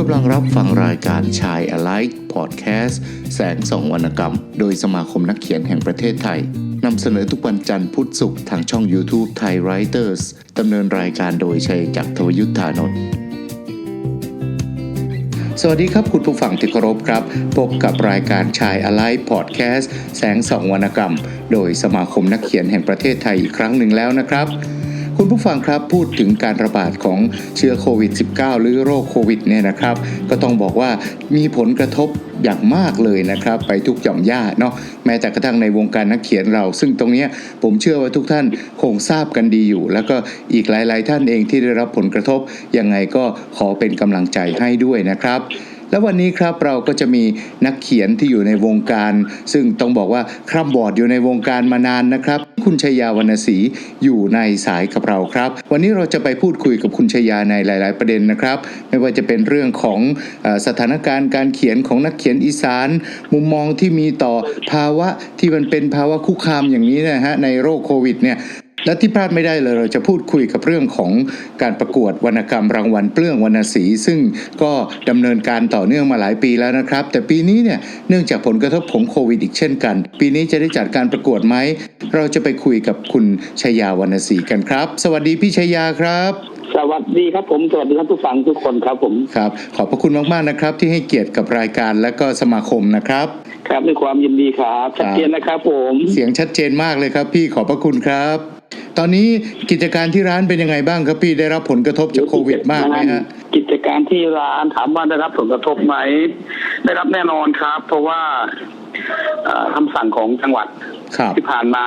กำลังรับฟังรายการชาย Alike Podcast แสงสองวรรณกรรม โดยสมาคมนักเขียนแห่งประเทศไทยนำเสนอทุกวันจันทร์พุธศุกร์ทางช่อง YouTube Thai Writers ดำเนินรายการโดยชัยจักรทวยุทธานนท์สวัสดีครับคุณผู้ฟังที่เคารพครับ พบกับรายการชาย Alive Podcast แสงสองวรรณกรรม โดยสมาคมนักเขียนแห่งประเทศไทยอีกครั้งหนึ่งแล้วนะครับ คุณผู้ฟังครับพูดถึงการระบาดของเชื้อโควิด -19 หรือโรคโควิดเนี่ยนะครับ ก็ต้องบอกว่ามีผลกระทบอย่างมากเลยนะครับ ไปทุกหย่อมย่าเนาะแม้แต่กระทั่งในวงการนักเขียนเรา ซึ่งตรงนี้ผมเชื่อว่าทุกท่านคงทราบกันดีอยู่ แล้วก็อีกหลาย ๆ ท่านเองที่ได้รับผลกระทบยังไงก็ขอเป็นกำลังใจให้ด้วยนะครับ แล้ววันนี้ครับเราก็จะมีนักเขียนที่อยู่ในวงการ ซึ่งต้องบอกว่าคร่ำบอดอยู่ในวงการมานานนะครับ คุณชยาวรรณศรีอยู่ในสายกับเราครับ วันนี้เราจะไปพูดคุยกับคุณชยาในหลาย ๆ ประเด็นนะครับ ไม่ว่าจะเป็นเรื่องของอสถานการณ์การเขียนของนักเขียนอีสาน มุมมองที่มีต่อภาวะที่มันเป็นภาวะคุกคามอย่างนี้นะฮะในโรคโควิดเนี่ย และที่พลาดไม่ได้เลยเราจะพูดคุยกับเรื่องของการประกวดวรรณกรรมรางวัลเปลื้องวรรณศรีซึ่งก็ดำเนินการต่อเนื่องมาหลายปีแล้วนะครับ แต่ปีนี้เนี่ยเนื่องจากผลกระทบของโควิดอีกเช่นกัน ปีนี้จะได้จัดการประกวดไหมเราจะไปคุยกับคุณชยาวรรณศรีกันครับ สวัสดีพี่ชยาครับสวัสดีครับผม สวัสดีครับผู้ฟังทุกคนครับผมครับ ขอบพระคุณมาก ๆ นะครับ ที่ให้เกียรติกับรายการและก็สมาคมนะครับ ครับด้วยความยินดีครับ ชัดเจนนะครับผม เสียงชัดเจนมากเลยครับพี่ขอบพระคุณครับ ตอนนี้กิจการที่ร้านเป็นยังไงบ้างครับพี่ได้รับผลกระทบจากโควิดมากไหมฮะกิจการที่ร้านถามว่าได้รับผลกระทบไหมได้รับแน่นอนครับ เพราะว่าเอ่อคำสั่งของจังหวัดครับที่ผ่านมา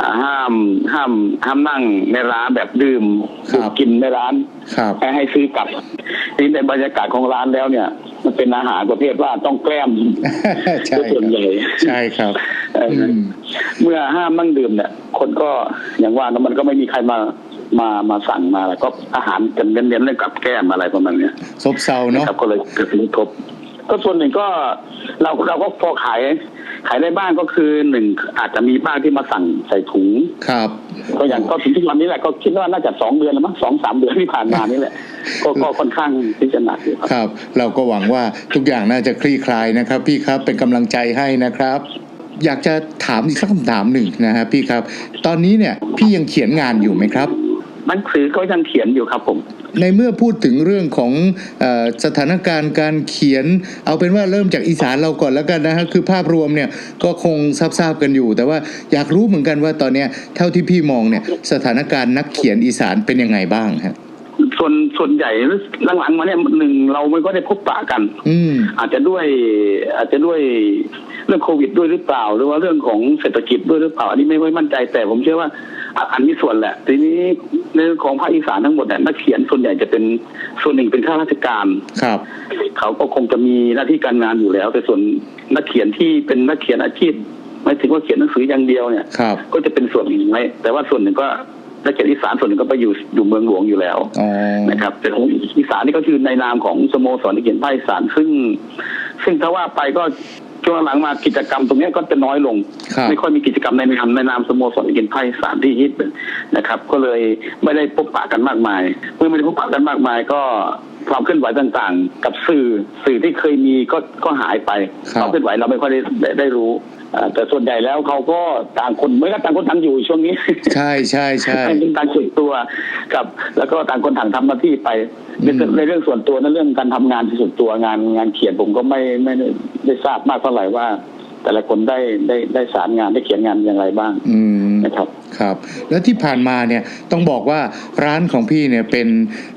อ่าห้ามห้ามห้ามนั่งในร้านแบบดื่มครับกินในร้านครับให้ให้ซื้อกลับทีนี้ในบรรยากาศของร้านแล้วเนี่ย มันเป็นอาหารประเภทว่าต้องแกล้มใช่ส่วนใหญ่ใช่ครับเอ่ออมเมื่อห้ามนั่งดื่มเนี่ย คนก็อย่างว่านะมันก็ไม่มีใครมามามาสั่งมาแล้วก็อาหารกันเน้นๆเรื่องกับแก้มอะไรประมาณเนี้ยซบเซาเนาะนะครับก็เลยเกิดผลกระทบก็ส่วนหนึ่งก็เราเราก็พอขายขายได้บ้างก็คือหนึ่งอาจจะมีบ้างที่มาสั่งใส่ถุงครับก็อย่างก็ถึงทุกวันนี้แหละก็คิดว่าน่าจะสองเดือนแล้วมั้งสองสามเดือนที่ผ่านมานี่แหละ ก็ก็ค่อนข้างที่จะหนักอยู่ครับ ครับ เราก็หวังว่าทุกอย่างน่าจะคลี่คลายนะครับ พี่ครับเป็นกำลังใจให้นะครับ อยากจะถามอีกสักคำถามหนึ่งนะฮะพี่ครับ ตอนนี้เนี่ยพี่ยังเขียนงานอยู่ไหมครับหนังสือก็ยังเขียนอยู่ครับผม ในเมื่อพูดถึงเรื่องของเออสถานการณ์การเขียน เอาเป็นว่าเริ่มจากอีสานเราก่อนแล้วกันนะฮะคือภาพรวมเนี่ยก็คงทราบๆกันอยู่ แต่ว่าอยากรู้เหมือนกันว่าตอนเนี้ยเท่าที่พี่มองเนี่ยสถานการณ์นักเขียนอีสานเป็นยังไงบ้างฮะส่วนส่วนใหญ่หลังๆมาเนี่ยหนึ่งเราไม่ก็ได้พบปะกัน อืมอาจจะด้วยอาจจะด้วย เรื่องโควิดด้วยหรือเปล่า หรือว่าเรื่องของเศรษฐกิจด้วยหรือเปล่า อันนี้ไม่ไม่มั่นใจแต่ผมเชื่อว่าอะอันนี้ส่วนแหละ ทีนี้ในเรื่องของภาคอีสานทั้งหมดเนี่ยนักเขียนส่วนใหญ่จะเป็นส่วนหนึ่งเป็นข้าราชการครับ เขาก็คงจะมีหน้าที่การงานอยู่แล้ว แต่ส่วนนักเขียนที่เป็นนักเขียนอาชีพหมายถึงว่าเขียนหนังสืออย่างเดียวเนี่ยครับก็จะเป็นส่วนหนึ่งไว้แต่ว่าส่วนหนึ่งก็นักเขียนอีสานส่วนหนึ่งก็ไปอยู่อยู่เมืองหลวงอยู่แล้วอ๋อนะครับ แต่ของอีสานนี่ก็คือในนามของสโมสรนักเขียนภาคอีสานซึ่ง ซึ่งถ้าว่าไปก็ ช่วงหลังมากิจกรรมตรงเนี้ยก็จะน้อยลงครับไม่ค่อยมีกิจกรรมในนามในนามสโมสรนักเขียนภาคอีสานที่ฮิตนะครับ ก็เลยไม่ได้พบปะกันมากมายเมื่อไม่ได้พบปะกันมากมายก็ความเคลื่อนไหวต่างๆ กับสื่อสื่อที่เคยมีก็ก็หายไปครับความเคลื่อนไหวเราไม่ค่อยได้ได้ได้รู้อ่า แต่ส่วนใหญ่แล้วเขาก็ต่างคนเหมื่อนกับต่างคนต่างอยู่ช่วงนี้ ใช่ใช่ใช่ต่างคนต่างส่วนตัวกับ แล้วก็ต่างคนต่างทำหน้าที่ไปในอืมในเรื่องส่วนตัวในเรื่องการทำงานที่ส่วนตัวงานงานเขียนผมก็ไม่ไม่ได้ได้ทราบมากเท่าไหร่ว่า แต่ละคนได้ได้ได้สารงานได้เขียนงานอย่างไรบ้างอืมนะครับครับ แล้วที่ผ่านมาเนี่ยต้องบอกว่าร้านของพี่เนี่ยเป็น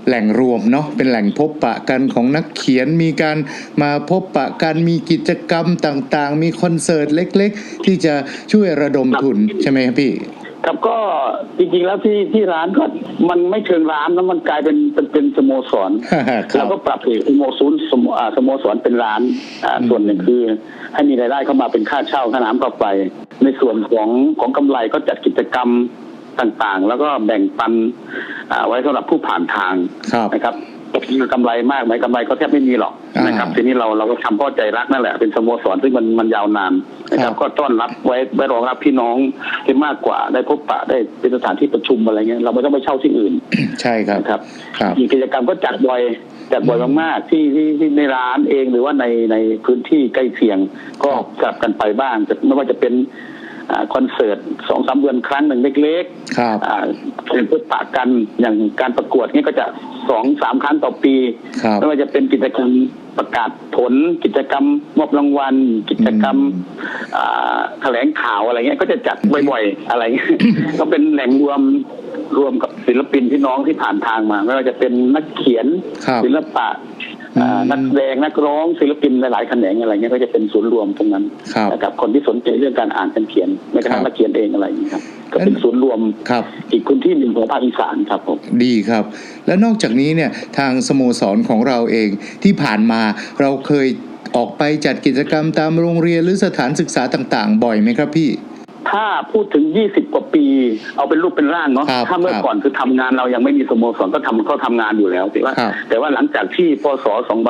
แหล่งรวมเนาะเป็นแหล่งพบปะกันของนักเขียนมีการมาพบปะกันมีกิจกรรมต่างๆ มีคอนเสิร์ตเล็ก ๆ ที่จะช่วยระดมทุนใช่ไหมครับพี่ ครับก็จริงๆแล้วที่ที่ร้านก็มันไม่เชิงร้านแล้วมันกลายเป็นเป็นเป็นสโมสรครัเราบก็ปรับเปลี่ยนสโมสรสโมอ่าสโมสรเป็นร้านอ่าอืมส่วนหนึ่งคือ ให้มีรายได้เข้ามาเป็นค่าเช่าค่าน้ำค่าไฟในส่วนของของกำไรก็จัดกิจกรรมต่างๆ แล้วก็แบ่งปันอ่าไว้สำหรับผู้ผ่านทางครับนะครับ กำไรมากไหมกำไรก็แทบไม่มีหรอกอ่านนะครับ ทีนี้เราเราก็ทำเพราะใจรักนั่นแหละเป็นสโมสรซึ่งมันมันยาวนานนะคครัรับบก็ต้อนรับไว้ไว้รองรับพี่น้องให้มากกว่าได้พบปะได้เป็นสถานที่ประชุมอะไรเงี้ยเราไม่ต้องไปเช่าที่อื่น ใช่ครับนะครับครับมีกิจกรรมก็จัดบ่อยจัดบ่อยมากๆที่ที่ที่ในร้านเองหรือว่าในในพื้นที่ใกล้เคียงก็กลับกันไปบ้างจะไม่ว่าจะเป็นอ่า คอนเสิร์ตสองสามเดือนครั้งหนึ่งเล็กครับๆอ่าเป็นพบปะกันอย่างการประกวดเนี่ยก็จะสองสามครั้งต่อปีครับไม่ว่าจะเป็นกิจกรรมประกาศผล กิจกรรมมอบรางวัล กิจกรรมอืมอ่าแถลงข่าวอะไรเงี้ยก็จะจัดบ่อยๆอะไรเงี้ยก็เป็นแหล่งรวมรวมกับศิลปินพี่น้องที่ผ่านทางมาไม่ว่าจะเป็นนักเขียนครับศิลปะอ่าอืม นักแสดงนักร้องศิลปินหลายๆแขนงอะไรเงี้ยก็จะเป็นศูนย์รวมตรงนั้นครับนะครับคนที่สนใจเรื่องการอ่านการเขียนแม้กระทั่คงรับนักเขียนเองอะไรอย่างเงี้ยครับก็เป็นศูนย์รวมครับอีกพื้นที่หนึ่งของภาคอีสานครับผมดีครับ และนอกจากนี้เนี่ยทางสโมสรของเราเองที่ผ่านมาเราเคยออกไปจัดกิจกรรมตามโรงเรียนหรือสถานศึกษาต่าง ๆ บ่อยไหมครับพี่ ถ้าพูดถึง20กว่าปี เอาเป็นรูปเป็นร่างเนาะครับถ้าเมื่อครับก่อนคือทำงานเรายังไม่มีสโมสรก็ทำก็ทำงานอยู่แล้วแต่ว่า ครับแต่ว่าหลังจากที่พศ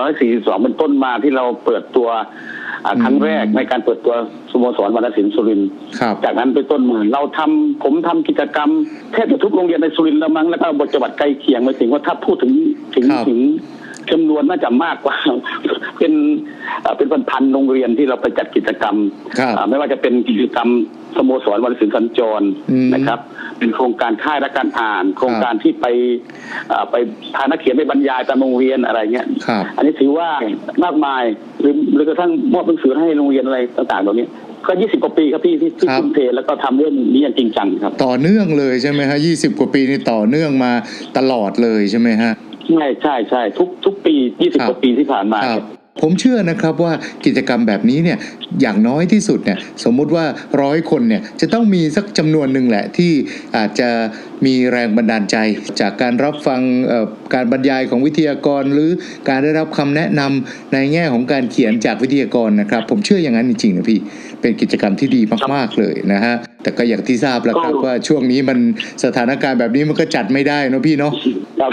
2542เป็นต้นมาที่เราเปิดตัวอ่าอืมครั้งแรกในการเปิดตัวสโมสรวรรณศิลป์สุรินทร์ครับ จากนั้นเป็นต้นมาเราทำผมทำกิจกรรมแทบจะทุกโรงเรียนในสุรินทร์แล้วมั้งแล้วก็บทจังหวัดใกล้เคียงหมายถึงว่าถ้าพูดถึงถึงครับ ถึงจำนวนน่าจะมากกว่า เป็นเอ่อเป็นพันๆโรงเรียนที่เราไปจัดกิจกรรม ครับ อ่าไม่ว่าจะเป็นกิจกรรม สโมสรวันศิลป์สัญจรอืมนะครับ เป็นโครงการค่ายและการอ่าน โครงการที่ไปอ่าไปพานักเขียนไปบรรยายตามโรงเรียนอะไรเงี้ยครับอันนี้ถือว่ามากมายหรือหรือกระทั่งมอบหนังสือให้โรงเรียนอะไรต่างๆเหล่านี้ก็ยี่สิบกว่าปีครับพี่ที่ที่ครับทุ่มเทแล้วก็ทำเรื่องนี้อย่างจริงจังครับ ต่อเนื่องเลยใช่ไหมฮะยี่สิบกว่าปีนี่ต่อเนื่องมาตลอดเลยใช่ไหมฮะใช่ใช่ใช่ทุกทุกปียี่สิบครับกว่าปีที่ผ่านมาครับ ผมเชื่อนะครับว่ากิจกรรมแบบนี้เนี่ยอย่างน้อยที่สุดเนี่ยสมมุติว่าร้อยคนเนี่ยจะต้องมีสักจำนวนหนึ่งแหละที่อาจจะมีแรงบันดาลใจ จากการรับฟังเอ่อการบรรยายของวิทยากร หรือการได้รับคำแนะนำในแง่ของการเขียนจากวิทยากรนะครับ ผมเชื่ออย่างนั้นจริงๆนะพี่เป็นกิจกรรมที่ดีมากๆเลยนะฮะแต่ก็อย่างที่ทราบแล้วครับก็ว่าช่วงนี้มันสถานการณ์แบบนี้มันก็จัดไม่ได้เนอะพี่เนาะครับ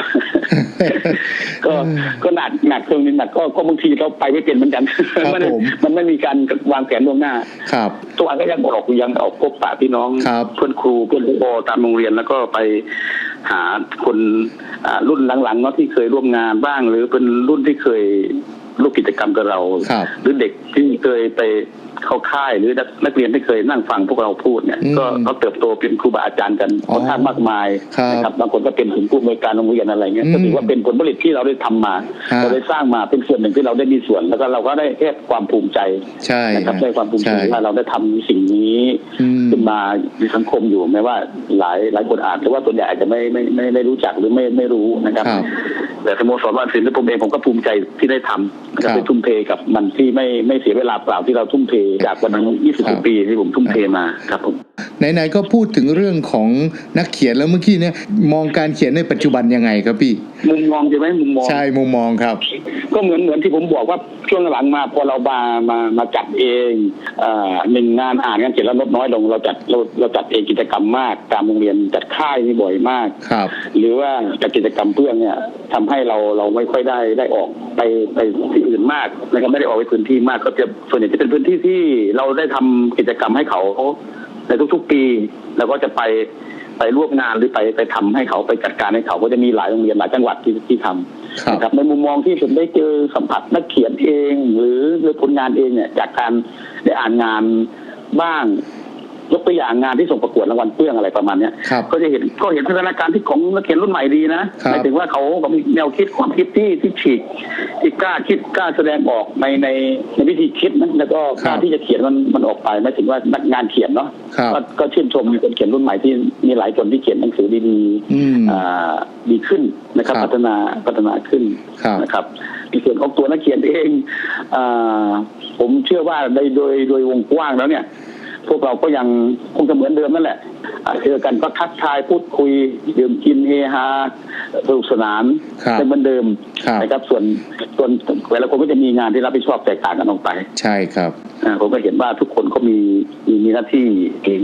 ก็ก็หนักหนักเครื่องนี้หนักก็ก็บางทีเราไปไม่เป็นเหมือนกันครับมันผมมันไม่มีการวางแผนล่วงหน้า ครับตัวอันก็ยังออกยังออกพบปะพี่น้องครับเพื่อนครูเพื่อนผู้ปกครองตามโรงเรียนแล้วก็ไปหาคนอ่ารุ่นหลังๆเนาะที่เคยร่วมงานบ้างหรือเป็นรุ่นที่เคยร่วมกิจกรรมกับเราครับหรือเด็กที่เคยไป เข้าค่ายหรือนักนักเรียนที่เคยนั่งฟังพวกเราพูดเนี่ยอืมก็เขาเติบโตเป็นครูบาอาจารย์กันอ๋อค่อนข้างมากมายครับนะครับบางคนก็เป็นถึงผู้อำนวยการโรงเรียนอะไรเงี้ยอืมก็ถือว่าเป็นผลผลิตที่เราได้ทำมาฮะเราได้สร้างมาเป็นส่วนหนึ่งที่เราได้มีส่วน แล้วก็เราก็ได้แค่ความภูมิใจใช่นะครับฮะได้ความภูมิใจใช่ว่าเราได้ทำสิ่งนี้อืมขึ้นมาในสังคมอยู่แม้ว่าหลายหลายคนอาจแต่ว่าส่วนใหญ่อาจจะไม่ไม่ไม่ไม่รู้จักหรือไม่ไม่รู้นะครับครับ แต่สโมสรวันศิลป์ผมเองผมก็ภูมิใจที่ได้ทำนะครับครับได้ทุ่มเทกับมันที่ไม่ไม่เสียเวลาเปล่าที่เราทุ่มเทจากวันนั้น20ครับปีที่ผมทุ่มเทมาครับผม ไหนๆก็พูดถึงเรื่องของนักเขียนแล้วเมื่อกี้เนี่ยมองการเขียนในปัจจุบันยังไงครับพี่ มุมมองใช่ไหมมุมมอง ใช่มุมมองครับ ก็เหมือนเหมือนที่ผมบอกว่าช่วงหลังมาพอเรามามามาจัดเองเอ่อหนึ่งงานอ่านงานเขียนแล้วลดน้อยลงเราจัดเราเราจัดเองกิจกรรมมาก ตามโรงเรียนจัดค่ายนี่บ่อยมากครับ หรือว่าจัดกิจกรรมเพื่อนเนี่ยทำให้เราเราไม่ค่อยได้ได้ออกไปไปที่อื่นมากนะครับไม่ได้ออกไปพื้นที่มากก็จะส่วนใหญ่จะเป็นพื้นที่ที่เราได้ทำกิจกรรมให้เขา ในทุก ๆ ปี แล้วก็จะไปไปร่วมงานหรือไปไปทำให้เขาไปจัดการให้เขาก็จะมีหลายโรงเรียนหลายจังหวัดที่ที่ทำครับนะครับในมุมมองที่ผมได้เจอสัมผัสนักเขียนเอง หรือหรือผลงานเองเนี่ยจากการได้อ่านงานบ้าง ยกตัวอย่างงานที่ส่งประกวดรางวัลเปื้องอะไรประมาณเนี้ยครับ ก็จะเห็นก็เห็นพัฒนาการที่ของนักเขียนรุ่นใหม่ดีนะครับหมายถึงว่าเขาเขามีแนวคิดความคิดที่ที่ฉีกที่กล้าคิดกล้าแสดงออกในในในวิธีคิดนะแล้วก็กล้าที่จะเขียนมันมันออกไปหมายถึงว่านักงานเขียนเนาะครับก็ก็ชื่นชมคนเขียนรุ่นใหม่ที่มีหลายคนที่เขียนหนังสือดีอืมๆอ่าดีขึ้นนะครับ ครับพัฒนาพัฒนาขึ้นครับ นะครับในส่วนของตัวนักเขียนเองอาผมเชื่อว่าโดยโดยโดยวงกว้างแล้วเนี่ย พวกเราก็ยังคงจะเหมือนเดิมนั่นแหละอ่าเจอกันก็ทักทายพูดคุยดื่มกินเฮฮาสนุกสนานครับเป็นเหมือนเดิมครับนะครับส่วนส่วนแต่ละคนก็จะมีงานที่รับผิดชอบแตกต่างกันออกไป ใช่ครับอ่าผมก็เห็นว่าทุกคนก็มีมีมีหน้าที่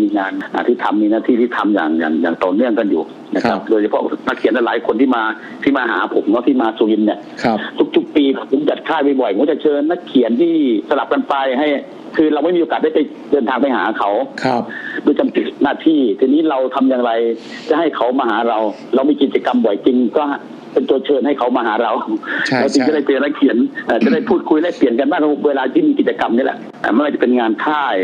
มีงานอ่าที่ทำมีหน้าที่ที่ทำอย่างอย่างอย่างต่อเนื่องกันอยู่นะครับ โดยเฉพาะนักเขียนหลายๆคนที่มาที่มาหาผมเนาะที่มาสุรินทร์เนี่ยครับทุกๆปีผมจัดค่ายบ่อยๆผมก็จะเชิญนักเขียนที่สลับกันไปให้ คือเราไม่มีโอกาสได้ไปเดินทางไปหาเขาครับด้วยจำกัดหน้าที่ ทีนี้เราทำอย่างไรจะให้เขามาหาเรา เรามีกิจกรรมบ่อยจริงก็ เป็นตัวเชิญให้เขามาหาเราใช่เราจึงใช่ จะได้เจอนักเขียนเอ่อจะได้พูดคุยแลกเปลี่ยนกันบ้างเวลาที่มีกิจกรรมนี่แหละอ่าไม่ว่าจะเป็นงานค่าย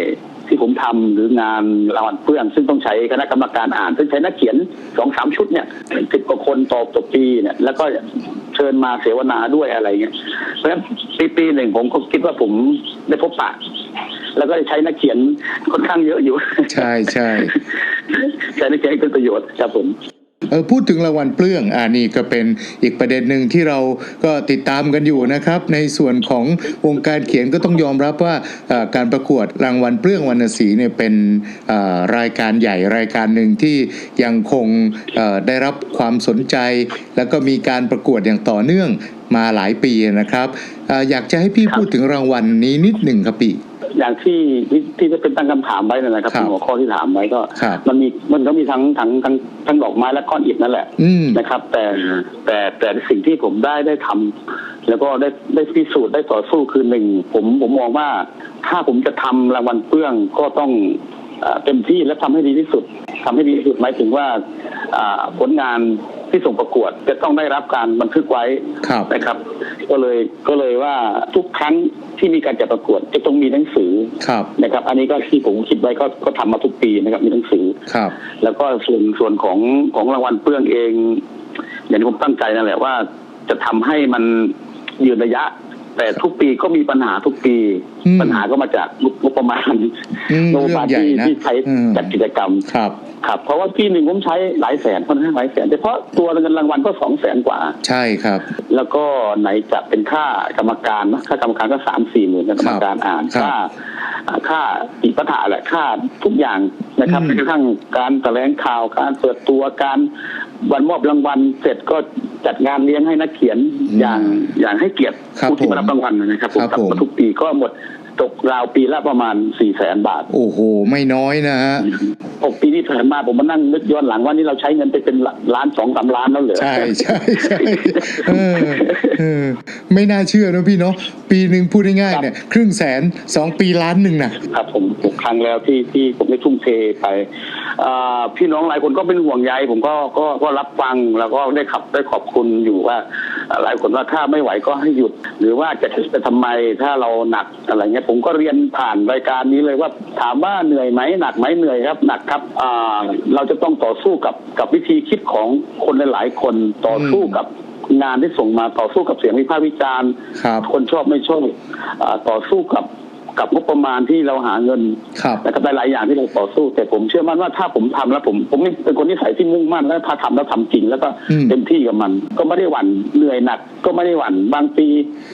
ที่ผมทำหรืองานรางวัลเพื่องซึ่งต้องใช้คณะกรรมการอ่าน ซึ่งใช้นักเขียนสองสามชุดเนี่ยสิบกว่าคนต่อต่อปีเนี่ยแล้วก็เชิญมาเสวนาด้วยอะไรเงี้ยเพราะฉะนั้นปีปีหนึ่งผมก็คิดว่าผมได้พบปะแล้วก็ได้ใช้นักเขียนค่อนข้างเยอะอยู่ ใช่ใช่ ใช้นักเขียนให้เป็นประโยชน์ครับผม เออพูดถึงรางวัลเปลื้องอ่านี่ก็เป็นอีกประเด็นหนึ่งที่เราก็ติดตามกันอยู่นะครับ ในส่วนของวงการเขียนก็ต้องยอมรับว่าเอ่อการประกวดรางวัลเปลื้องวรรณศรีเนี่ยเป็นเอ่อรายการใหญ่รายการหนึ่งที่ยังคงเอ่อได้รับความสนใจ แล้วก็มีการประกวดอย่างต่อเนื่องมาหลายปีนะครับเอ่ออยากจะให้พี่ครับพูดถึงรางวัลนี้นิดหนึ่งครับพี่ อย่างที่ที่ที่จะเป็นตั้งคำถามไว้นั่นนะครับครับหัวข้อที่ถามไว้ก็ ครับมันมีมันก็มีทั้งทั้งทั้งทั้งดอกไม้และก้อนอิฐนั่นแหละอืม นะครับ แต่แต่แต่สิ่งที่ผมได้ได้ทำแล้วก็ได้ได้พิสูจน์ได้ต่อสู้คือหนึ่งผมผมมองว่า ถ้าผมจะทำรางวัลเพื่องก็ต้อง เอ่อเต็มที่และทำให้ดีที่สุดทำให้ดีที่สุดหมายถึงว่าอ่าผลงานที่ส่งประกวดจะต้องได้รับการบันทึกไว้ครับนะครับ ก็เลยก็เลยว่าทุกครั้งที่มีการจัดประกวดจะต้องมีหนังสือครับนะครับ อันนี้ก็ที่ผมคิดไว้ก็ก็ทำมาทุกปีนะครับมีหนังสือครับ แล้วก็ส่วนส่วนของของรางวัลเปื้องเอง อย่างที่ผมตั้งใจนั่นแหละว่าจะทำให้มันยืนระยะ แต่ทุกปีก็มีปัญหาทุกปี อืมปัญหาก็มาจากงบงบประมาณอืมงบประมาณเรื่องใหญ่ที่นะที่ใช้อืม จัดกิจกรรม ครับ ครับ เพราะว่าปีหนึ่งผมใช้หลายแสนค่อนข้างหลายแสนเฉพาะตัวเงินรางวัลก็สองแสนกว่า ใช่ครับ แล้วก็ไหนจะเป็นค่ากรรมการนะค่ากรรมการก็สามสี่หมื่นนะกรรมการอ่านครับค่าอ่าค่าอิปถาแหละค่าทุกอย่างนะครับอืม แม้กระทั่งการแถลงข่าวการเปิดตัวการ วันมอบรางวัลเสร็จก็จัดงานเลี้ยงให้นักเขียนอย่างอย่างให้เกียรติครับผู้ที่ผมมารับรางวัลนะครับผมครับทำผมมาทุกปีก็หมดตกราวปีละประมาณสี่แสนบาท โอ้โห ไม่น้อยนะฮะหกปีที่ผ่านมาผมมานั่งนึกย้อนหลังว่านี่เราใช้เงินไปเป็นล้านสองสามล้านแล้วเหรอ ใช่ใช่ใช่เออเออไม่น่าเชื่อนะพี่เนาะ ปีหนึ่งพูดง่ายๆเนี่ยครึ่งแสนสองปีล้านหนึ่งนะครับผมหกครั้งแล้วที่ที่ผมได้ทุ่มเทไปอ่าพี่น้องหลายคนก็เป็นห่วงใยผมก็ก็ก็รับฟังแล้วก็ได้ขับได้ขอบคุณอยู่ว่าอ่าหลายคนว่าถ้าไม่ไหวก็ให้หยุด หรือว่าจะจะทำไมถ้าเราหนักอะไรเงี้ยผมก็เรียนผ่านรายการนี้เลยว่าถามว่าเหนื่อยไหมหนักไหมเหนื่อยครับหนักครับอ่าเราจะต้องต่อสู้กับกับวิธีคิดของคนหลายๆคนต่อสู้กับ งานที่ส่งมาต่อสู้กับเสียงวิพากษ์วิจารณ์ครับคนชอบไม่ชอบอาต่อสู้กับกับงบประมาณที่เราหาเงินครับ นะครับหลายๆอย่างที่เราต่อสู้ แต่ผมเชื่อมั่นว่าถ้าผมทำแล้วผมผมเป็นคนนิสัยที่มุ่งมั่น แล้วถ้าทำแล้วทำจริง แล้วก็อืม เต็มที่กับมัน ก็ไม่ได้หวั่นเหนื่อยหนัก ก็ไม่ได้หวั่นบางปี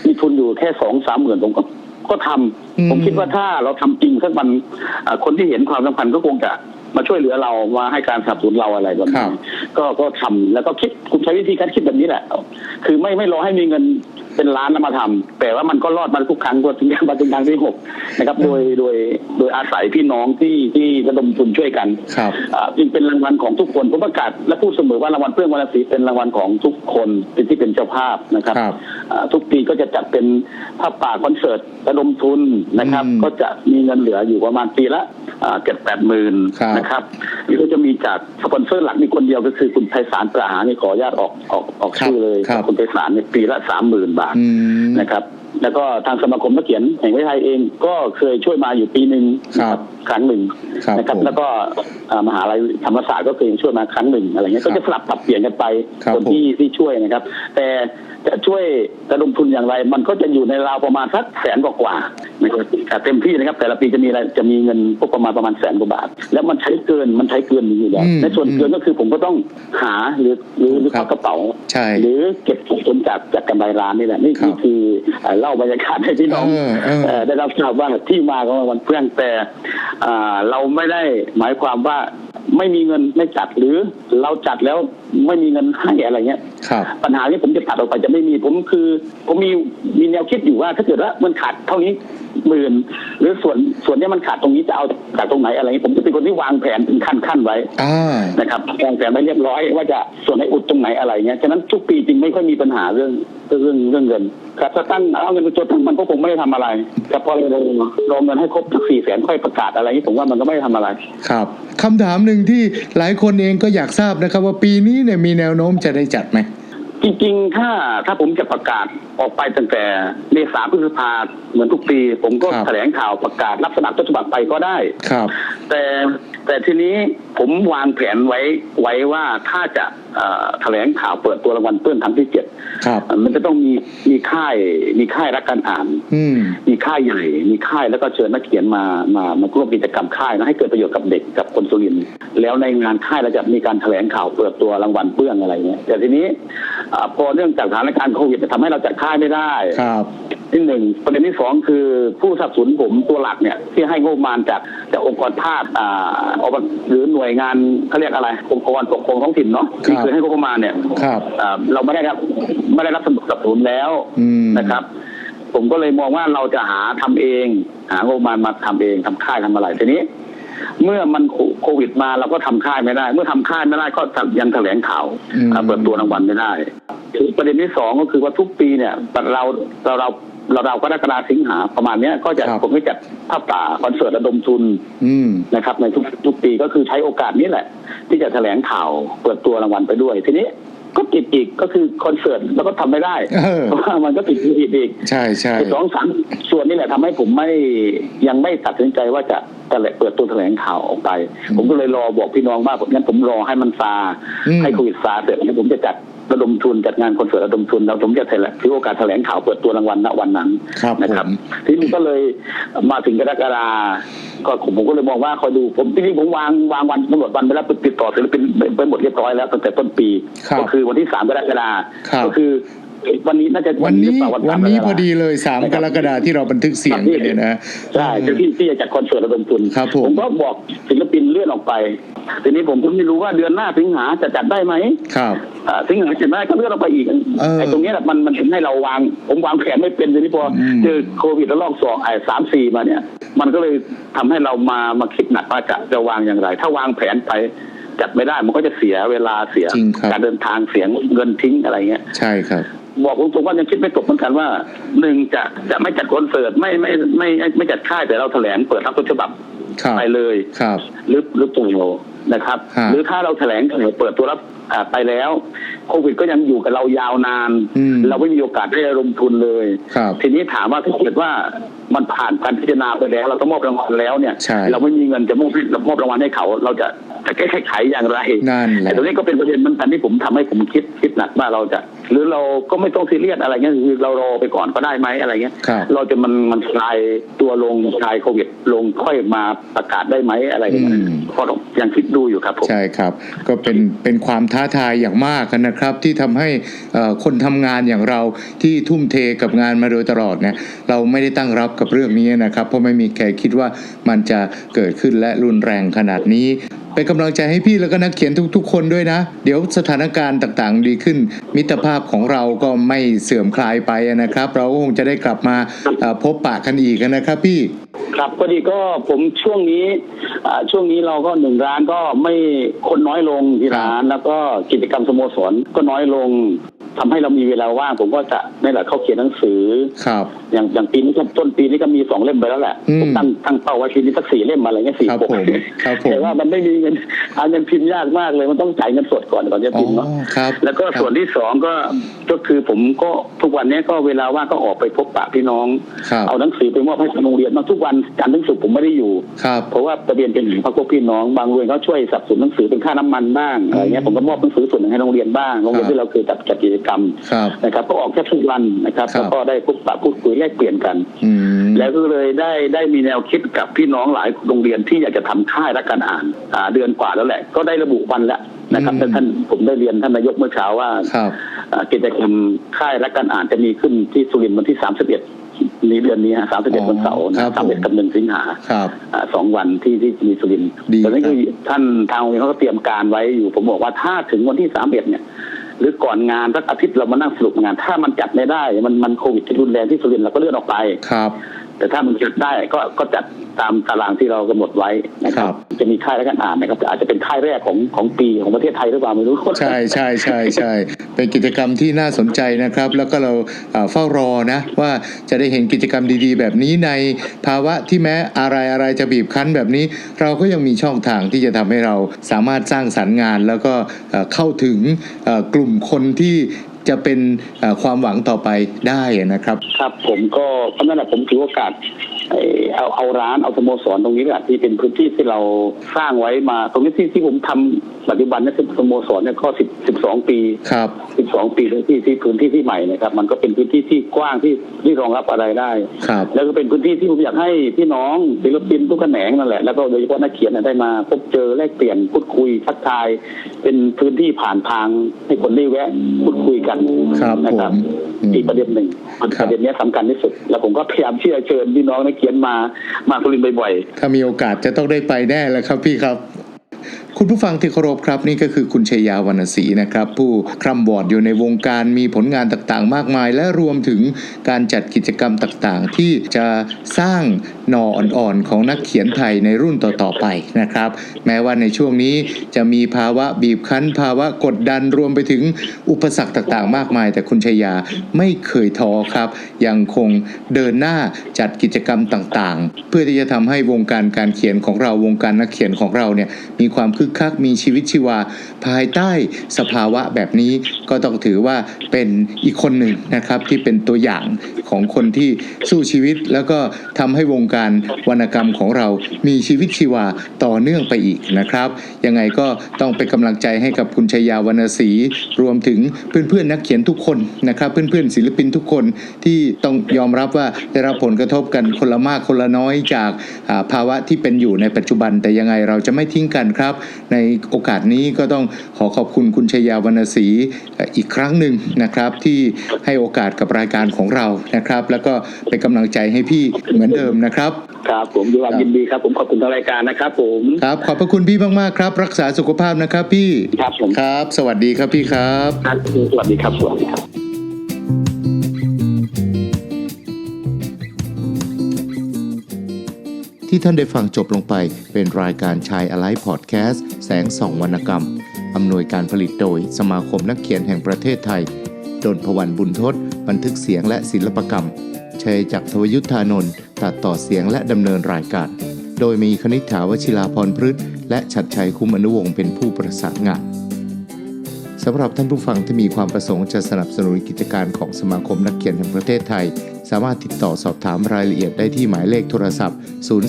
มีทุนอยู่แค่สองสามหมื่นผมก็ก็ทำอืม ผมคิดว่าถ้าเราทำจริงสักวันอ่าคนที่เห็นความสำคัญก็คงจะ มาช่วยเหลือเรามาให้การสนับสนุนเราอะไรแบบครันี้บก็ก็ทำแล้วก็คิดคุณใช้วิธีการคิดแบบนี้แหละ คือไม่ไม่รอให้มีเงินเป็นล้านแล้วมาทำแต่ว่ามันก็รอดมาทุกครั้งก็ถึงมาถึงครั้งที่หกนะครับ โดยโดยโดยอาศัยพี่น้องที่ที่ระดมทุนช่วยกันครับอ่าจึงเป็นรางวัลของทุกคนผมประกาศและพูดเสมอว่ารางวัลเพื่อนวรรณศรีเป็นรางวัลของทุกคนเป็นที่เป็นเจ้าภาพนะครับครับอ่าทุกปีก็จะจัดเป็นภาพป่าคอนเสิร์ต ระดมทุนนะครับ อืมก็จะมีเงินเหลืออยู่ประมาณปีละเจ็ดแปดหมื่นครับนะครับนี่ก็จะมีจากสปอนเซอร์หลักมีคนเดียวก็คือคุณไพศาลปราหานี่ขออนุญาตออกออกออกครับชื่อเลยครับคุณไพศาลเนี่ยปีละสามหมื่นบาท อืม นะครับ แล้วก็ทางสมาคมนักเขียนแห่งประเทศไทยเองก็เคยช่วยมาอยู่ปีหนึ่งครับครั้งหนึ่งครับนะครับ ผมแล้วก็อ่ามหาลัยธรรมศาสตร์ก็เคยช่วยมาครั้งหนึ่งอะไรเงี้ย ครับก็จะสลับปรับเปลี่ยนกันไปครับคนที่ที่ช่วยนะครับ แต่ จะช่วยระดมทุนอย่างไร มันก็จะอยู่ในราวประมาณสักแสนกว่าๆนะครับแต่เต็มที่นะครับ แต่ละปีจะมีอะไรจะมีเงินพวกประมาณประมาณแสนกว่าบาท แล้วมันใช้เกินมันใช้เกินอยู่แล้วอืมในส่วนเกินก็คือผมก็ต้องหาหรือหรือหรือครับเข้ากระเป๋าใช่หรือเก็บผลจากจากกำไรร้านนี่แหละนี่ครับนี่คือเอ่อเล่าบรรยากาศให้พี่น้องเออเออเอ่อได้รับทราบว่าที่มาของรางวัลเพื่อนแต่อ่าเราไม่ได้หมายความว่า ไม่มีเงินไม่จัดหรือเราจัดแล้วไม่มีเงินให้อะไรเงี้ยครับปัญหาที่ผมจะตัดออกไปจะไม่มีผมคือ ผมมีมีแนวคิดอยู่ว่า ถ้าเกิดว่ามันขาดเท่านี้หมื่นหรือส่วนส่วนเนี้ยมันขาดตรงนี้จะเอา จากตรงไหนอะไรเงี้ยผมจะเป็นคนที่วางแผนเป็นขั้นขั้นๆไว้อ่านะครับวางแผนไว้เรียบร้อย ว่าจะส่วนไหนอุดตรงไหนอะไรเงี้ยฉะนั้นทุกปีจริงไม่ค่อยมีปัญหาเรื่องเรื่องเรื่องเงินครับถ้าตั้งเอาเงินเป็นตัวตั้งมันก็คงไม่ได้ทำอะไรแต่พอเรารอเงินให้ครบสี่แสนค่อยประกาศอะไรนี้ผมว่ามันก็ไม่ได้ทำอะไร ครับคำถามหนึ่งที่หลายคนเองก็อยากทราบนะครับ ว่าปีนี้เนี่ยมีแนวโน้มจะได้จัดไหม จริงๆ ถ้าถ้าผมจะประกาศออกไปตั้งแต่เมษาพฤษภาเหมือนทุกปี ผมก็ครับแถลงข่าวประกาศรับสมัครต้นฉบับไปก็ได้ครับ แต่แต่ทีนี้ผมวางแผนไว้ไว้ว่าถ้าจะเอ่อ แถลงข่าวเปิดตัวรางวัลเปื้อนครั้งที่เจ็ดครับมันจะต้องมีมีค่ายมีค่ายรักการอ่านอืมมีค่ายใหญ่มีค่ายแล้วก็เชิญนักเขียนมามามาร่วมกิจกรรมค่ายนะให้เกิดประโยชน์กับเด็กกับคนสุรินทร์แล้วในงานค่ายเราจะมีการแถลงข่าวเปิดตัวรางวัลเปื้องอะไรเงี้ยแต่ทีนี้อ่าพอเนื่องจากสถานการณ์โควิดทำให้เราจัดค่ายไม่ได้ครับที่หนึ่งประเด็นที่สองคือผู้สนับสนุนผมตัวหลักเนี่ยที่ให้งบประมาณจากจากองค์กรภาคอ่าอบหรือหน่วยงานเขาเรียกอะไรองค์กรปกครองท้องถิ่นเนาะที่ครับเคยให้งบประมาณเนี่ยครับอ่าเราไม่ได้รับไม่ได้รับสนับสนุนแล้วอืมนะครับ ผมก็เลยมองว่าเราจะหาทำเอง หางบประมาณมาทำเองทำค่ายทำอะไรทีนี้ เมื่อมันโคโควิดมาเราก็ทำค่ายไม่ได้ เมื่อทำค่ายไม่ได้ก็ยังแถลงข่าวอืมอ่าเปิดตัวรางวัลไม่ได้ประเด็นที่สองก็คือว่าทุกปีเนี่ยเราเราเรา เราเราก็ได้กรกฎาสิงหาประมาณเนี้ยก็จะครับ ผมก็จัดภาพป่าคอนเสิร์ตระดมทุนอืม นะครับในทุกทุกปีก็คือใช้โอกาสนี้แหละ ที่จะแถลงข่าวเปิดตัวรางวัลไปด้วยทีนี้ ก็ติดอีกก็คือคอนเสิร์ตแล้วก็ทำไม่ได้เออเพราะว่ามันก็ติดโควิดอีกใช่ใช่สองสามส่วนนี่แหละทำให้ผมไม่ยังไม่ตัดสินใจว่าจะแถลงเปิดตัวแถลงข่าวออกไป ผมก็เลยรอบอกพี่น้องว่าผมงั้นผมรอให้มันซาอืมให้โควิดซาเสร็จแล้วผมจะจัดระดมทุนจัดงานคอนเสิร์ตระดมทุนแล้วผมจะแถลงถือโอกาสแถลงข่าวเปิดตัวรางวัลณวันนั้นครับนะครับผมทีนี้ก็เลยมาถึงกรกฎา ก็ผมก็เลยมองว่าคอยดูผมจริงๆผมวางวางวันกำหนดวันไปแล้วติดต่อศิลปินไปหมดเรียบร้อยแล้วตั้งแต่ต้นปีครับก็คือวันที่สามกรกฎาครับก็คือ วันนี้น่าจะวันนี้หรือเปล่าวันสามนี้กรกฎาพอดีเลยสามกรกฎาที่เราบันทึกเสียงไปเนี่ยนะใช่จะที่ที่จะจัดคอนเสิร์ตระดมทุนครับผมก็บอกศิลปินเลื่อนออกไป ทีนี้ผมก็ไม่รู้ว่าเดือนหน้าสิงหาจะจัดได้ไหมครับอ่าสิงหาจัดได้ก็เลื่อนออกไปอีกเออไอ้ตรงเนี้ยแหละมันมันทำให้เราวาง ผมวางแผนไม่เป็นทีนี้พออมเจอโควิดแล้วรอบสองไอ้สามสี่มาเนี่ย มันก็เลยทำให้เรามามาคิดหนักว่าจะจะวางอย่างไร ถ้าวางแผนไปจัดไม่ได้มันก็จะเสียเวลาเสียจริงครับการเดินทางเสียเงินทิ้งอะไรเงี้ยใช่ครับ บอกตรงๆว่ายังคิดไม่ตกเหมือนกันว่าหนึ่งจะจะไม่จัดคอนเสิร์ตไม่ไม่ไม่ไม่ไม่จัดค่ายแต่เราแถลงเปิดรับต้นฉบับครับไปเลยครับหรือหรือปล่อยนะครับฮะหรือถ้าเราแถลงเปิดตัวรับอ่าไปแล้วโควิดก็ยังอยู่กับเรายาวนานอืมเราไม่มีโอกาสได้ระดมทุนเลยครับทีนี้ถามว่าถ้าเกิดว่ามันผ่านการพิจารณาไปแล้ว เราก็มอบรางวัลแล้วเนี่ยใช่เราไม่มีเงินจะมอบมอบรางวัลให้เขา เราจะจะแก้ไขอย่างไรนั่นแหละแต่ตรงนี้ก็เป็นประเด็นเหมือนกันที่ผมทำให้ผมคิดคิดหนักว่าเราจะ หรือเราก็ไม่ต้องซีเรียสอะไรเงี้ยคือเรารอไปก่อนก็ได้ไหมอะไรเงี้ย ครับ เราจะมันมันคลายตัวลงคลายโควิดลงค่อยมาประกาศได้ไหมอะไรเงี้ยอืม ก็ต้องยังคิดดูอยู่ครับผม ใช่ครับ ก็เป็นเป็นความท้าทายอย่างมากนะครับ ที่ทำให้เอ่อคนทำงานอย่างเราที่ทุ่มเทกับงานมาโดยตลอดเนี่ยเราไม่ได้ตั้งรับกับเรื่องนี้นะครับ เพราะไม่มีใครคิดว่ามันจะเกิดขึ้นและรุนแรงขนาดนี้เป็นกำลังใจให้พี่แล้วก็นักเขียนทุก ๆ คนด้วยนะ เดี๋ยวสถานการณ์ต่างๆ ดีขึ้น มิตรภาพของเราก็ไม่เสื่อมคลายไปนะครับ เราก็คงจะได้กลับมาเอ่อพบปะกันอีกนะครับพี่ครับพอดีก็ผมช่วงนี้อ่าช่วงนี้เราก็หนึ่งร้านก็ไม่คนน้อยลงที่ร้าน แล้วก็กิจกรรมสโมสรก็น้อยลง ทำให้เรามีเวลาว่างผมก็จะนี่แหละเข้าเขียนหนังสือครับ อย่างอย่างปีนี้ก็ต้นปีนี้ก็มีสองเล่มไปแล้วแหละอืมผมตั้งตั้งเป้าไว้ปีนี้สักสี่เล่มอะไรเงี้ยสี่ครับปกผมครับผมแต่ว่ามันไม่มีเงินหาเงินพิมพ์ยากมากเลยมันต้องจ่ายเงินสดก่อนก่อนจะอ๋อพิมพ์เนาะครับแล้วก็ส่วนที่สองก็ก็คือผมก็ทุกวันนี้ก็เวลาว่างก็ออกไปพบปะพี่น้องครับเอาหนังสือไปมอบให้ทางโรงเรียนมาทุกวันจันทร์ถึงศุกร์ผมไม่ได้อยู่ครับเพราะว่าทะเบียนเป็นหนึ่งพักพวกพี่น้องบางโรงเรียนเขาช่วยสนับสนุนหนังสือเป็นค่าน้ำมันบ้างอะไรเงี้ยผมก็มอบหนังสือส่วนหนึ่งให้โรงเรียนบ้างโรงเรียนครับที่เราเคยจัดจัดกิจกรรมครับนะครับ ก็ออกแค่ทุกวันนะครับครับแล้วก็ได้พบปะพูดคุยแลกเปลี่ยนกันอืมแล้วก็เลยได้ได้มีแนวคิดกับพี่น้องหลายโรงเรียนที่อยากจะทำค่ายรักการอ่านอ่าเดือนกว่าแล้วแหละ ก็ได้ระบุวันแล้วนะครับอืมแต่ท่านผมได้เรียนท่านนายกเมื่อเช้าว่าครับอ่ากิจกรรมค่ายรักการอ่านจะมีขึ้นที่สุรินทร์วันที่ 31นี้เดือนนี้ฮะ31วันเสาร์ครันะบผมสามเอ็ดกับหนึ่งสิงหาครับอ่าสองวันที่ที่มีสุรินทร์ดีตอนนี้ครับคือท่านทางโรงเรียนเขาก็เตรียมการไว้อยู่ ผมบอกว่าถ้าถึงวันที่สามเอ็ดเนี่ย หรือก่อนงานสักอาทิตย์เรามานั่งสรุปงาน ถ้ามันจัดไม่ได้ มันมันโควิดที่รุนแรงที่สุรินทร์เราก็เลื่อนออกไปครับ แต่ถ้ามันจัดได้ก็ก็จัดตามตารางที่เรากำหนดไว้นะครับครับจะมีค่ายและกันอ่านนะครับแต่อาจจะเป็นค่ายแรกของของปีของประเทศไทยหรือเปล่าไม่รู้ ใช่ใช่ใช่ใช่เป็นกิจกรรมที่น่าสนใจนะครับ แล้วก็เราเอ่อเฝ้ารอนะว่าจะได้เห็นกิจกรรมดีๆ แบบนี้ในภาวะที่แม้อะไรอะไรจะบีบคั้นแบบนี้ เราก็ยังมีช่องทางที่จะทำให้เราสามารถสร้างสรรค์งาน แล้วก็เอ่อเข้าถึงเอ่อกลุ่มคนที่ จะเป็นความหวังต่อไปได้นะครับ ครับผมก็เพราะนั่นแหละผมถือโอกาส เอ่อเอาเอาร้านเอาสโมสรตรงนี้แหละที่เป็นพื้นที่ที่เราสร้างไว้มา ตรงนี้ที่ที่ผมทำปัจจุบันเนี่ยคือสโมสรเนี่ยก็สิบสิบสองปีครับ12ปีที่ที่ที่พื้นที่ที่ใหม่นะครับ มันก็เป็นพื้นที่ที่กว้างที่ที่รองรับอะไรได้ครับแล้วก็เป็นพื้นที่ที่ผมอยากให้พี่น้องศิลปินทุกแขนงนั่นแหละแล้วก็โดยเฉพาะนักเขียนเนยได้มา พบเจอแลกเปลี่ยนพูดคุยทักทาย เป็นพื้นที่ผ่านทางให้คนได้แวะพูดคุยกันครับนะครับผมอืมอีกประเด็นหนึ่งครับประเด็นเนี้ยสำคัญที่สุด แล้วผมก็พยายามที่จะเชิญพี่น้องนักเขียนมามาสุรินทร์บ่อยๆถ้ามีโอกาสจะต้องได้ไปแน่แล้วครับพี่ครับ คุณผู้ฟังที่เคารพครับนี่ก็คือคุณชยาวรรณศรีนะครับ ผู้คร่ำวอดอยู่ในวงการมีผลงานต่างๆ มากมาย และรวมถึงการจัดกิจกรรมต่างๆ ที่จะสร้างหน่ออ่อนๆ ของนักเขียนไทยในรุ่นต่อๆไปนะครับ แม้ว่าในช่วงนี้จะมีภาวะบีบคั้น ภาวะกดดันรวมไปถึงอุปสรรคต่างๆ มากมาย แต่คุณชยาไม่เคยท้อครับ ยังคงเดินหน้าจัดกิจกรรมต่างๆ เพื่อที่จะทำให้วงการการเขียนของเราวงการนักเขียนของเราเนี่ยมีความคึกคักมีชีวิตชีวา ภายใต้สภาวะแบบนี้ก็ต้องถือว่าเป็นอีกคนหนึ่งนะครับที่เป็นตัวอย่างของคนที่สู้ชีวิต แล้วก็ทำให้วงการวรรณกรรมของเรามีชีวิตชีวาต่อเนื่องไปอีกนะครับยังไงก็ต้องเป็นกำลังใจให้กับคุณชยาวรรณศรีรวมถึงเพื่อนๆนักเขียนทุกคนนะครับ เพื่อนๆศิลปินทุกคนที่ต้องยอมรับว่าได้รับผลกระทบกันคนละมากคนละน้อยจากภาวะที่เป็นอยู่ในปัจจุบันแต่ยังไงเราจะไม่ทิ้งกันครับในโอกาสนี้ก็ต้องขอขอบคุณคุณชยาวรรณศรีเอ่ออีกครั้งหนึ่งนะครับ ที่ให้โอกาสกับรายการของเรานะครับ แล้วก็เป็นกำลังใจให้พี่เหมือนเดิมนะครับ ครับผมด้วยความยินดีครับ ผมขอบคุณทางรายการนะครับ ผมครับขอบพระคุณพี่มากๆครับ รักษาสุขภาพนะครับพี่ครับผมครับ สวัสดีครับพี่ครับ ครับสวัสดีครับสวัสดีครับ ที่ท่านได้ฟังจบลงไปเป็นรายการชายอะไลพอดแคสต์แสงส่องวรรณกรรม อำนวยการผลิตโดยสมาคมนักเขียนแห่งประเทศไทย ดนพวันบุญทศ บันทึกเสียงและศิลปกรรมชัยจักรทวยุทธานนท์ตัดต่อเสียงและดำเนินรายการ โดยมีคณิษฐาวชิลาพรพฤษและชัดชัยคุ้มอนุวงศ์เป็นผู้ประสานงานสำหรับท่านผู้ฟังที่มีความประสงค์จะสนับสนุนกิจการของสมาคมนักเขียนแห่งประเทศไทย สามารถติดต่อสอบถามรายละเอียดได้ที่หมายเลขโทรศัพท์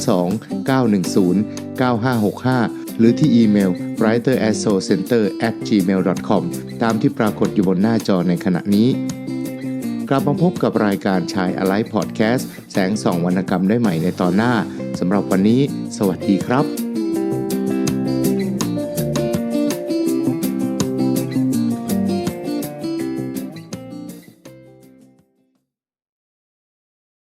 02 910 9565 หรือที่อีเมล writerassocenter at gmail com ตามที่ปรากฏอยู่บนหน้าจอในขณะนี้กลับมาพบกับรายการชายอะไลพอดแคสต์แสงส่องวรรณกรรมได้ใหม่ในตอนหน้าสำหรับวันนี้ สวัสดีครับ